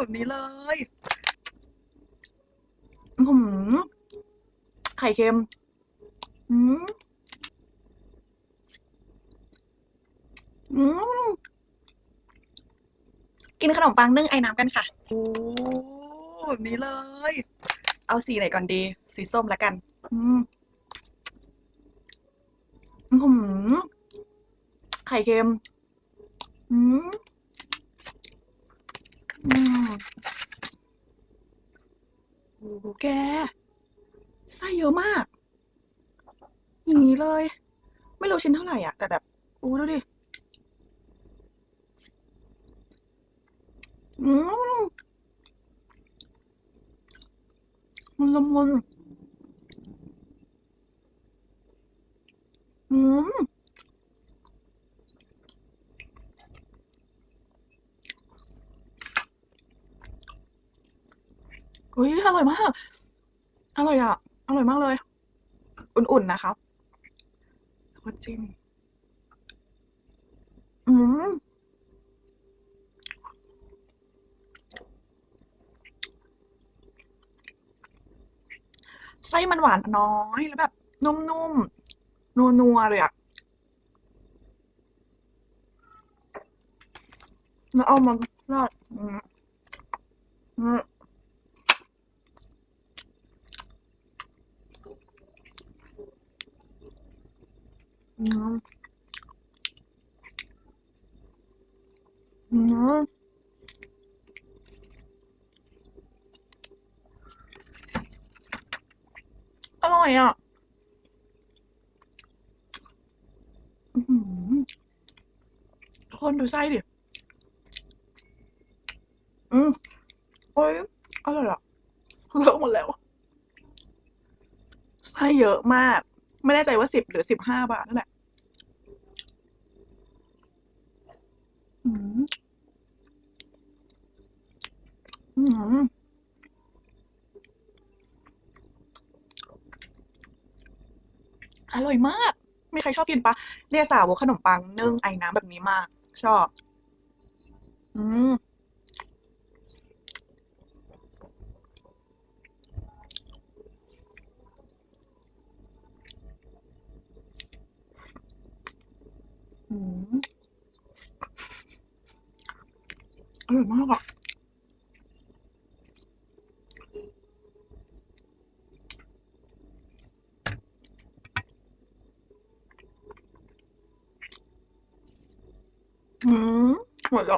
แบบนี้เลยหือไข่เค็มอืมอืมกินขนมปังนึ่งไอ้น้ำกันค่ะ โอ้แบบนี้เลย เอาสีไหนก่อนดี สีส้มแล้วกัน อืมหือไข่เค็ม อืมอืม โอ้โหแกไส้เยอะมาก อย่างนี้เลย ไม่รู้ชิ้นเท่าไหร่อะ แต่แบบโอ้ดูดิมมันละมุนอืม อุ้ยอร่อยมาก อร่อยอะ อร่อยมากเลย อุ่นๆนะคะแล้วก็จิ้มอืมไส้มันหวานน้อยแล้วแบบ นุ่มๆ นัวๆ เลยอะแล้วเอามาราดอืมอืม อืมอืมอร่อยอะทุกคนดูไส้ดิ อืมโอ้ยอร่อยอะเลิกหมดแล้ว ไส้เยอะมาก ไม่แน่ใจว่าสิบหรือสิบห้าบาทนั่นแหละอืมอืมอร่อยมากมีใครชอบกินปะเนี่ยสาวกขนมปังนึ่งไอ้น้ำแบบนี้มาก ชอบ อืม 嗯，哎呀妈呀！嗯，我要。